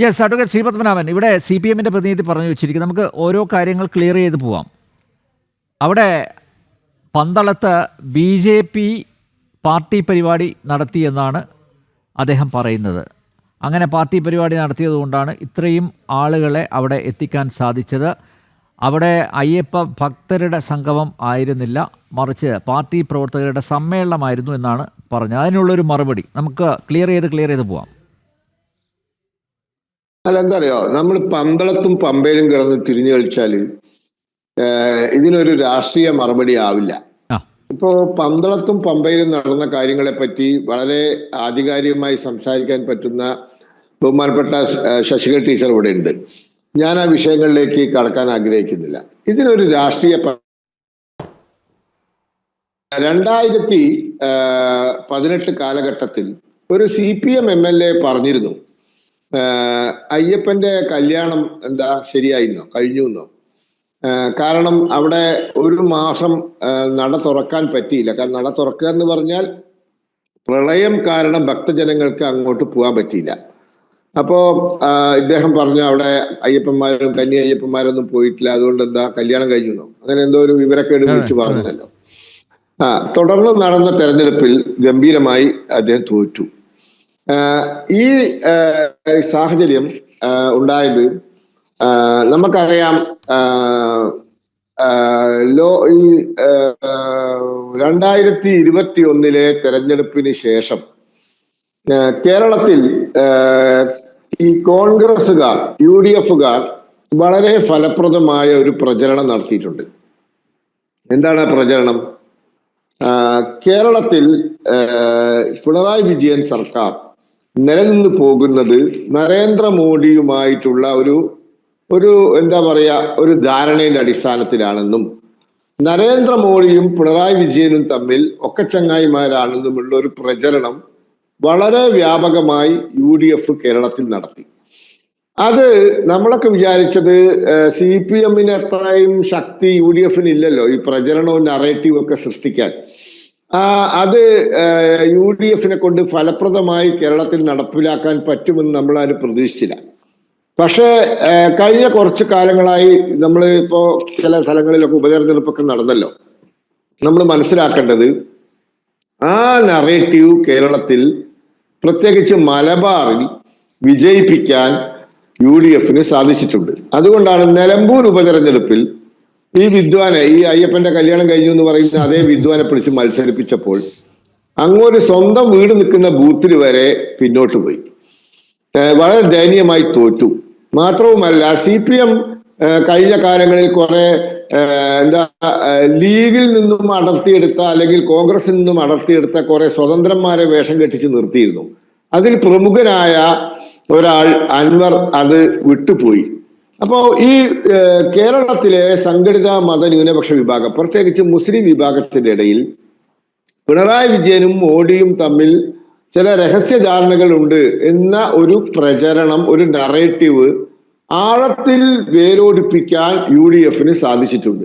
Yes advocate Sreepadmanabhan ഇവിടെ C P എമ്മിന്റെ പ്രതിനിധി പറഞ്ഞു വെച്ചിരിക്കും നമുക്ക് ഓരോ കാര്യങ്ങൾ ക്ലിയർ ചെയ്ത് പോവാം. അവിടെ പന്തളത്ത് ബി ജെ പി പാർട്ടി പരിപാടി നടത്തിയെന്നാണ് അദ്ദേഹം പറയുന്നത്. അങ്ങനെ പാർട്ടി പരിപാടി നടത്തിയതുകൊണ്ടാണ് ഇത്രയും ആളുകളെ അവിടെ എത്തിക്കാൻ സാധിച്ചത്. അവിടെ അയ്യപ്പ ഭക്തരുടെ സംഗമം ആയിരുന്നില്ല. മറിച്ച് പാർട്ടി പ്രവർത്തകരുടെ സമ്മേളനമായിരുന്നു എന്നാണ് പറഞ്ഞത്. അതിനുള്ളൊരു മറുപടി. നമുക്ക് ക്ലിയർ ചെയ്ത് ക്ലിയർ ചെയ്ത് പോവാം. അല്ല എന്താ അറിയോ നമ്മൾ പന്തളത്തും പമ്പയിലും കിടന്ന് തിരിഞ്ഞു കളിച്ചാൽ ഇതിനൊരു രാഷ്ട്രീയ മറുപടി ആവില്ല. ഇപ്പോ പന്തളത്തും പമ്പയിലും നടന്ന കാര്യങ്ങളെ പറ്റി വളരെ ആധികാരികമായി സംസാരിക്കാൻ പറ്റുന്ന ബഹുമാനപ്പെട്ട ശശികൾ ശശികല ടീച്ചർ ഇവിടെ ഉണ്ട്. ഞാൻ ആ വിഷയങ്ങളിലേക്ക് കടക്കാൻ ആഗ്രഹിക്കുന്നില്ല. ഇതിനൊരു രാഷ്ട്രീയ രണ്ടായിരത്തി പതിനെട്ട് കാലഘട്ടത്തിൽ ഒരു C P M M L A പറഞ്ഞിരുന്നു. അയ്യപ്പന്റെ കല്യാണം എന്താ ശരിയായിരുന്നോ? കഴിഞ്ഞു എന്നോ കാരണം അവിടെ ഒരു മാസം നട തുറക്കാൻ പറ്റിയില്ല. കാരണം നട തുറക്കുക എന്ന് പറഞ്ഞാൽ പ്രളയം കാരണം ഭക്തജനങ്ങൾക്ക് അങ്ങോട്ട് പോകാൻ പറ്റിയില്ല. അപ്പോ ഇദ്ദേഹം പറഞ്ഞു അവിടെ അയ്യപ്പന്മാരും കന്നി അയ്യപ്പന്മാരൊന്നും പോയിട്ടില്ല. അതുകൊണ്ട് എന്താ കല്യാണം കഴിഞ്ഞു എന്നോ അങ്ങനെ എന്തോ ഒരു വിവരക്കേട് വിളിച്ചു പറഞ്ഞല്ലോ. ആ തുടർന്ന് നടന്ന തെരഞ്ഞെടുപ്പിൽ ഗംഭീരമായി അദ്ദേഹം തോറ്റു. ഈ സാഹചര്യം ഉണ്ടായത് നമുക്കറിയാം ലോ ഈ രണ്ടായിരത്തി ഇരുപത്തി ഒന്നിലെ തെരഞ്ഞെടുപ്പിന് ശേഷം കേരളത്തിൽ ഈ കോൺഗ്രസുകാർ യു ഡി എഫുകാർ വളരെ ഫലപ്രദമായ ഒരു പ്രചരണം നടത്തിയിട്ടുണ്ട്. എന്താണ് പ്രചരണം? കേരളത്തിൽ പിണറായി വിജയൻ സർക്കാർ നിലനിന്ന് പോകുന്നത് നരേന്ദ്രമോദിയുമായിട്ടുള്ള ഒരു ഒരു എന്താ പറയുക ഒരു ധാരണയുടെ അടിസ്ഥാനത്തിലാണെന്നും നരേന്ദ്രമോദിയും പിണറായി വിജയനും തമ്മിൽ ഒക്കച്ചങ്ങായിമാരാണെന്നുമുള്ള ഒരു പ്രചരണം വളരെ വ്യാപകമായി യു ഡി എഫ് കേരളത്തിൽ നടത്തി. അത് നമ്മളൊക്കെ വിചാരിച്ചത് സി പി എമ്മിന് അത്രയും ശക്തി യു ഡി എഫിന് ഇല്ലല്ലോ ഈ പ്രചരണവും നറേറ്റീവും ഒക്കെ സൃഷ്ടിക്കാൻ. അത് യു ഡി എഫിനെ കൊണ്ട് ഫലപ്രദമായി കേരളത്തിൽ നടപ്പിലാക്കാൻ പറ്റുമെന്ന് നമ്മൾ അതിന് പ്രതീക്ഷിച്ചില്ല. പക്ഷേ കഴിഞ്ഞ കുറച്ച് കാലങ്ങളായി നമ്മൾ ഇപ്പോൾ ചില സ്ഥലങ്ങളിലൊക്കെ ഉപതെരഞ്ഞെടുപ്പൊക്കെ നടന്നല്ലോ. നമ്മൾ മനസ്സിലാക്കേണ്ടത് ആ നറേറ്റീവ് കേരളത്തിൽ പ്രത്യേകിച്ച് മലബാറിൽ വിജയിപ്പിക്കാൻ യു ഡി എഫിന് സാധിച്ചിട്ടുണ്ട്. അതുകൊണ്ടാണ് നിലമ്പൂർ ഉപതെരഞ്ഞെടുപ്പിൽ ഈ വിദ്വാനെ ഈ അയ്യപ്പന്റെ കല്യാണം കഴിഞ്ഞു എന്ന് പറയുന്ന അതേ വിദ്വാനെ പിടിച്ച് മത്സരിപ്പിച്ചപ്പോൾ അങ്ങോട്ട് സ്വന്തം വീട് നിൽക്കുന്ന ബൂത്തിൽ വരെ പിന്നോട്ട് പോയി. വളരെ ദയനീയമായി തോറ്റു. മാത്രവുമല്ല സി പി എം കഴിഞ്ഞ കാലങ്ങളിൽ കുറെ എന്താ ലീഗിൽ നിന്നും അടർത്തിയെടുത്ത അല്ലെങ്കിൽ കോൺഗ്രസിൽ നിന്നും അടർത്തിയെടുത്ത കുറെ സ്വതന്ത്രന്മാരെ വേഷം കെട്ടിച്ച് നിർത്തിയിരുന്നു. അതിൽ പ്രമുഖനായ ഒരാൾ അൻവർ അത് വിട്ടുപോയി. അപ്പോ ഈ കേരളത്തിലെ സംഘടിത മത ന്യൂനപക്ഷ വിഭാഗം പ്രത്യേകിച്ച് മുസ്ലിം വിഭാഗത്തിന്റെ ഇടയിൽ പിണറായി വിജയനും മോഡിയും തമ്മിൽ ചില രഹസ്യ ധാരണകൾ ഉണ്ട് എന്ന ഒരു പ്രചരണം ഒരു നറേറ്റീവ് ആഴത്തിൽ വേരോടിപ്പിക്കാൻ യു ഡി എഫിന് സാധിച്ചിട്ടുണ്ട്.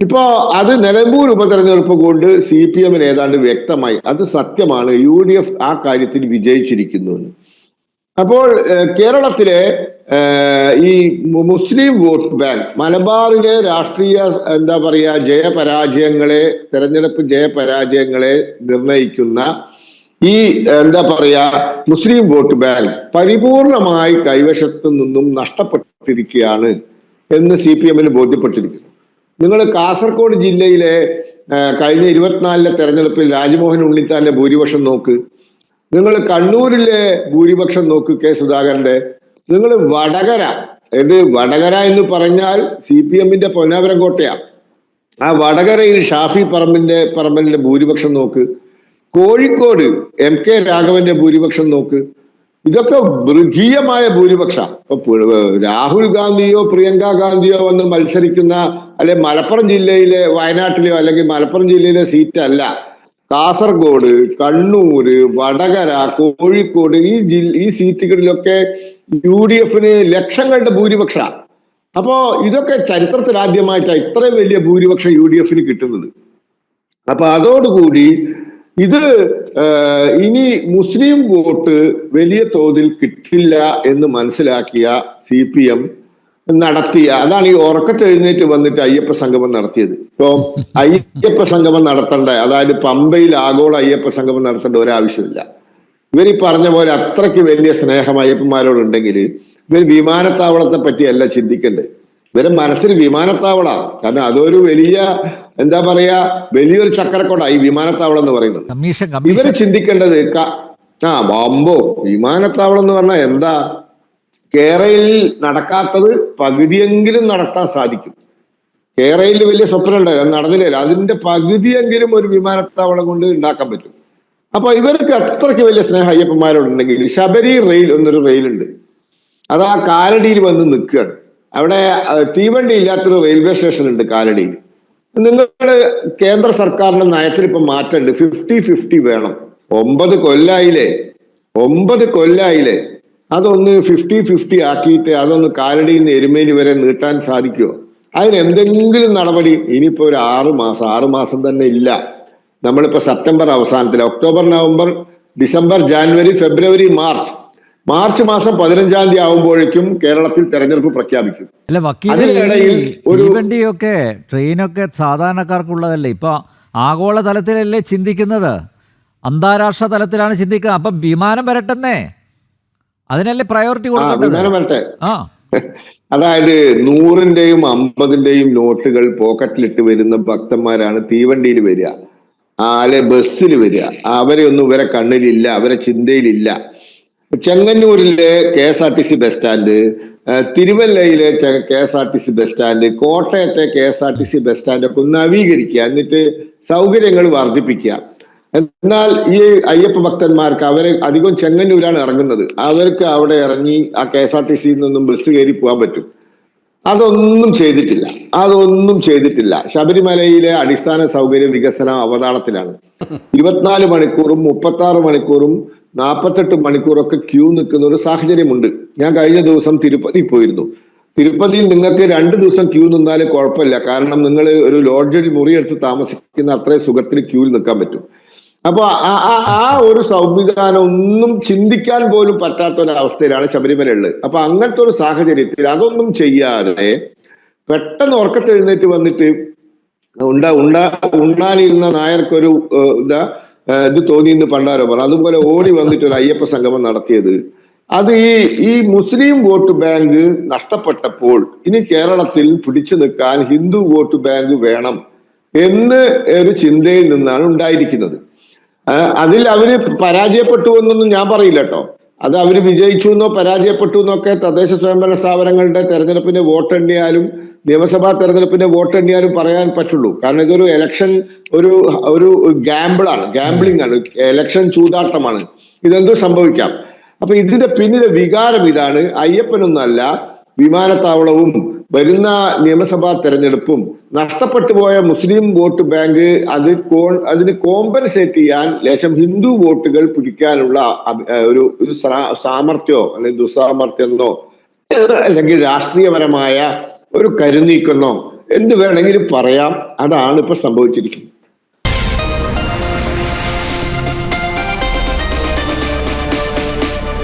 ഇപ്പോ അത് നിലമ്പൂർ ഉപതെരഞ്ഞെടുപ്പ് കൊണ്ട് സി പി എമ്മിന് ഏതാണ്ട് വ്യക്തമായി അത് സത്യമാണ് യു ഡി എഫ് ആ കാര്യത്തിൽ വിജയിച്ചിരിക്കുന്നു അപ്പോൾ കേരളത്തിലെ ഈ മുസ്ലിം വോട്ട് ബാങ്ക് മലബാറിലെ രാഷ്ട്രീയ എന്താ പറയാ ജയപരാജയങ്ങളെ തെരഞ്ഞെടുപ്പ് ജയപരാജയങ്ങളെ നിർണയിക്കുന്ന ഈ എന്താ പറയാ മുസ്ലിം വോട്ട് ബാങ്ക് പരിപൂർണമായി കൈവശത്തു നിന്നും നഷ്ടപ്പെട്ടിരിക്കുകയാണ് എന്ന് സി പി എമ്മിന് ബോധ്യപ്പെട്ടിരിക്കുന്നു. നിങ്ങൾ കാസർഗോഡ് ജില്ലയിലെ കഴിഞ്ഞ ഇരുപത്തിനാലിലെ തെരഞ്ഞെടുപ്പിൽ രാജ്മോഹൻ ഉണ്ണിത്താന്റെ ഭൂരിപക്ഷം നോക്ക്. നിങ്ങൾ കണ്ണൂരിലെ ഭൂരിപക്ഷം നോക്ക് കെ സുധാകരന്റെ. നിങ്ങൾ വടകര ഇത് വടകര എന്ന് പറഞ്ഞാൽ സി പി എമ്മിന്റെ പൊന്നാപുരം കോട്ടയാണ് ആ വടകരയിൽ ഷാഫി പറമ്പിന്റെ പറമ്പലിന്റെ ഭൂരിപക്ഷം നോക്ക്. കോഴിക്കോട് എം കെ രാഘവന്റെ ഭൂരിപക്ഷം നോക്ക്. ഇതൊക്കെ മൃഗീയമായ ഭൂരിപക്ഷ. രാഹുൽ ഗാന്ധിയോ പ്രിയങ്ക ഗാന്ധിയോ വന്ന് മത്സരിക്കുന്ന അല്ലെ മലപ്പുറം ജില്ലയിലെ വയനാട്ടിലെയോ അല്ലെങ്കിൽ മലപ്പുറം ജില്ലയിലെ സീറ്റ് അല്ല കാസർഗോഡ് കണ്ണൂര് വടകര കോഴിക്കോട് ഈ ജില്ല ഈ സീറ്റുകളിലൊക്കെ യു ഡി എഫിന് ലക്ഷങ്ങളുടെ ഭൂരിപക്ഷ. അപ്പോ ഇതൊക്കെ ചരിത്രത്തിൽ ആദ്യമായിട്ടാണ് ഇത്രയും വലിയ ഭൂരിപക്ഷം യു ഡി എഫിന് കിട്ടുന്നത്. അപ്പൊ അതോടുകൂടി ഇത് ഇനി മുസ്ലിം വോട്ട് വലിയ തോതിൽ കിട്ടില്ല എന്ന് മനസ്സിലാക്കിയ സി പി എം നടത്തിയ അതാണ് ഈ ഉറക്കത്തെഴുന്നേറ്റ് വന്നിട്ട് അയ്യപ്പ സംഗമം നടത്തിയത്. ഇപ്പോ അയ്യപ്പ സംഗമം നടത്തണ്ട? അതായത് പമ്പയിൽ ആഗോള അയ്യപ്പ സംഗമം നടത്തേണ്ട ഒരാവശ്യമില്ല. ഇവർ ഈ പറഞ്ഞ പോലെ അത്രയ്ക്ക് വലിയ സ്നേഹം അയ്യപ്പന്മാരോടുണ്ടെങ്കിൽ ഇവർ വിമാനത്താവളത്തെ പറ്റിയല്ല ചിന്തിക്കേണ്ടത്. ഇവരെ മനസ്സിൽ വിമാനത്താവളമാണ്. കാരണം അതൊരു വലിയ എന്താ പറയാ വലിയൊരു ചക്കരക്കൊട ഈ വിമാനത്താവളം എന്ന് പറയുന്നത്. ഇവർ ചിന്തിക്കേണ്ടത് ആ ബോംബോ വിമാനത്താവളം എന്ന് പറഞ്ഞാൽ എന്താ? കേരളയിൽ നടക്കാത്തത് പകുതിയെങ്കിലും നടത്താൻ സാധിക്കും. കേരളയിൽ വലിയ സ്വപ്നം ഉണ്ടായിരുന്നു നടന്നില്ല. അതിന്റെ പകുതിയെങ്കിലും ഒരു വിമാനത്താവളം കൊണ്ട് ഉണ്ടാക്കാൻ പറ്റും. അപ്പൊ ഇവർക്ക് അത്രയ്ക്ക് വലിയ സ്നേഹ അയ്യപ്പന്മാരോടുണ്ടെങ്കിൽ ശബരി റെയിൽ എന്നൊരു റെയിലുണ്ട്. അത് ആ കാലടിയിൽ വന്ന് നിൽക്കുകയാണ്. അവിടെ തീവണ്ടി ഇല്ലാത്തൊരു റെയിൽവേ സ്റ്റേഷൻ ഉണ്ട് കാലടിയിൽ നിങ്ങൾ കേന്ദ്ര സർക്കാരിന്റെ നയത്തിൽ ഇപ്പൊ മാറ്റമുണ്ട് ഫിഫ്റ്റി ഫിഫ്റ്റി വേണം. ഒമ്പത് കൊല്ലായില്ലേ? ഒമ്പത് കൊല്ലായില്ലേ? അതൊന്ന് ഫിഫ്റ്റി ഫിഫ്റ്റി ആക്കിയിട്ട് അതൊന്ന് കാലടിയിൽ നിന്ന് എരുമേലി വരെ നീട്ടാൻ സാധിക്കുമോ അതിനെന്തെങ്കിലും നടപടി ഇനിയിപ്പോ ഒരു ആറ് മാസം ആറ് മാസം തന്നെ ഇല്ല. നമ്മളിപ്പോ സെപ്റ്റംബർ അവസാനത്തിൽ October November December January February March. March മാസം പതിനഞ്ചാം തീയതി ആവുമ്പോഴേക്കും കേരളത്തിൽ തെരഞ്ഞെടുപ്പ് പ്രഖ്യാപിക്കും. അല്ല വക്കീലിടയിൽ ഒരു- വണ്ടിയൊക്കെ ട്രെയിനൊക്കെ സാധാരണക്കാർക്കുള്ളതല്ലേ? ഇപ്പൊ ആഗോള തലത്തിലല്ലേ ചിന്തിക്കുന്നത്? അന്താരാഷ്ട്ര തലത്തിലാണ് ചിന്തിക്കുക അപ്പം വിമാനം വരട്ടെന്നേ. അതിനല്ലേ പ്രയോറിറ്റി കൊടുക്കുന്നത് കൊടുക്കേണ്ടത്? ആ അതായത് നൂറിന്റെയും അമ്പതിന്റെയും നോട്ടുകൾ പോക്കറ്റിലിട്ട് വരുന്ന ഭക്തന്മാരാണ് തീവണ്ടിയിൽ വരിക. അല്ലെ ബസ്സിൽ വരിക. അവരെ ഒന്നും ഇവരെ കണ്ണിലില്ല അവരെ ചിന്തയിലില്ല. ചെങ്ങന്നൂരിലെ K S R T C bus stand തിരുവല്ലയിലെ K S R T C bus stand കോട്ടയത്തെ K S R T C bus stand ഒക്കെ ഒന്ന് നവീകരിക്കുക. എന്നിട്ട് സൗകര്യങ്ങൾ വർദ്ധിപ്പിക്കുക. എന്നാൽ ഈ അയ്യപ്പ ഭക്തന്മാർക്ക് അവർ അധികം ചെങ്ങന്നൂരാണ് ഇറങ്ങുന്നത്. അവർക്ക് അവിടെ ഇറങ്ങി ആ കെ എസ് ആർ ടി സിയിൽ നിന്നും ബസ് കയറി പോകാൻ പറ്റും. അതൊന്നും ചെയ്തിട്ടില്ല. അതൊന്നും ചെയ്തിട്ടില്ല. ശബരിമലയിലെ അടിസ്ഥാന സൗകര്യ വികസന അവതാളത്തിലാണ്. ഇരുപത്തിനാല് മണിക്കൂറും മുപ്പത്തി ആറ് മണിക്കൂറും നാൽപ്പത്തെട്ട് മണിക്കൂറൊക്കെ ക്യൂ നിൽക്കുന്ന ഒരു സാഹചര്യമുണ്ട്. ഞാൻ കഴിഞ്ഞ ദിവസം തിരുപ്പതി പോയിരുന്നു. തിരുപ്പതിയിൽ നിങ്ങൾക്ക് രണ്ട് ദിവസം ക്യൂ നിന്നാലേ കുഴപ്പമില്ല. കാരണം നിങ്ങൾ ഒരു ലോഡ്ജിൽ മുറിയെടുത്ത് താമസിക്കുന്ന അത്രയും സുഖത്തിൽ ക്യൂവിൽ നിൽക്കാൻ പറ്റും. അപ്പൊ ആ- ഒരു സംവിധാനം ഒന്നും ചിന്തിക്കാൻ പോലും പറ്റാത്ത ഒരവസ്ഥയിലാണ് ശബരിമല ഉള്ളത് അപ്പൊ അങ്ങനത്തെ ഒരു സാഹചര്യത്തിൽ അതൊന്നും ചെയ്യാതെ പെട്ടെന്ന് ഉറക്കത്തെഴുന്നേറ്റ് വന്നിട്ട് ഉണ്ട ഉണ്ട ഉണ്ണാനിരുന്ന നായർക്കൊരു എന്താ ഇതാ തോന്നി ഇത് തോന്നിയെന്ന് പണ്ടാരോ പറഞ്ഞു. അതുപോലെ ഓടി വന്നിട്ട് ഒരു അയ്യപ്പ സംഗമം നടത്തിയത്. അത് ഈ ഈ മുസ്ലിം വോട്ട് ബാങ്ക് നഷ്ടപ്പെട്ടപ്പോൾ ഇനി കേരളത്തിൽ പിടിച്ചു നിൽക്കാൻ ഹിന്ദു വോട്ട് ബാങ്ക് വേണം എന്ന് ഒരു ചിന്തയിൽ നിന്നാണ് ഉണ്ടായിരിക്കുന്നത്. അതിൽ അവർ പരാജയപ്പെട്ടു എന്നൊന്നും ഞാൻ പറയില്ല കേട്ടോ. അത് അവർ വിജയിച്ചു എന്നോ പരാജയപ്പെട്ടു എന്നൊക്കെ തദ്ദേശ സ്വയംഭരണ സ്ഥാപനങ്ങളുടെ തെരഞ്ഞെടുപ്പിന്റെ വോട്ടെണ്ണിയാലും നിയമസഭാ തെരഞ്ഞെടുപ്പിന്റെ വോട്ടെണ്ണിയാലും പറയാൻ പറ്റുള്ളൂ. കാരണം ഇതൊരു എലക്ഷൻ ഒരു ഒരു ഗാംബിളാണ് ഗാംബ്ലിംഗ് ആണ്. എലക്ഷൻ ചൂതാട്ടമാണ്. ഇതെന്തോ സംഭവിക്കാം. അപ്പൊ ഇതിന്റെ പിന്നിലെ വികാരം ഇതാണ് അയ്യപ്പനൊന്നല്ല വിമാനത്താവളവും വരുന്ന നിയമസഭാ തെരഞ്ഞെടുപ്പും നഷ്ടപ്പെട്ടു പോയ മുസ്ലിം വോട്ട് ബാങ്ക് അത് അതിന് കോമ്പൻസേറ്റ് ചെയ്യാൻ ലേശം ഹിന്ദു വോട്ടുകൾ പിടിക്കാനുള്ള ഒരു ഒരു സാമർത്ഥ്യമോ അല്ലെങ്കിൽ ദുസ്സാമർത്ഥ്യമോ അല്ലെങ്കിൽ രാഷ്ട്രീയപരമായ ഒരു കരുനീക്കെന്നോ എന്ത് വേണമെങ്കിലും പറയാം. അതാണ് ഇപ്പൊ സംഭവിച്ചിരിക്കുന്നത്.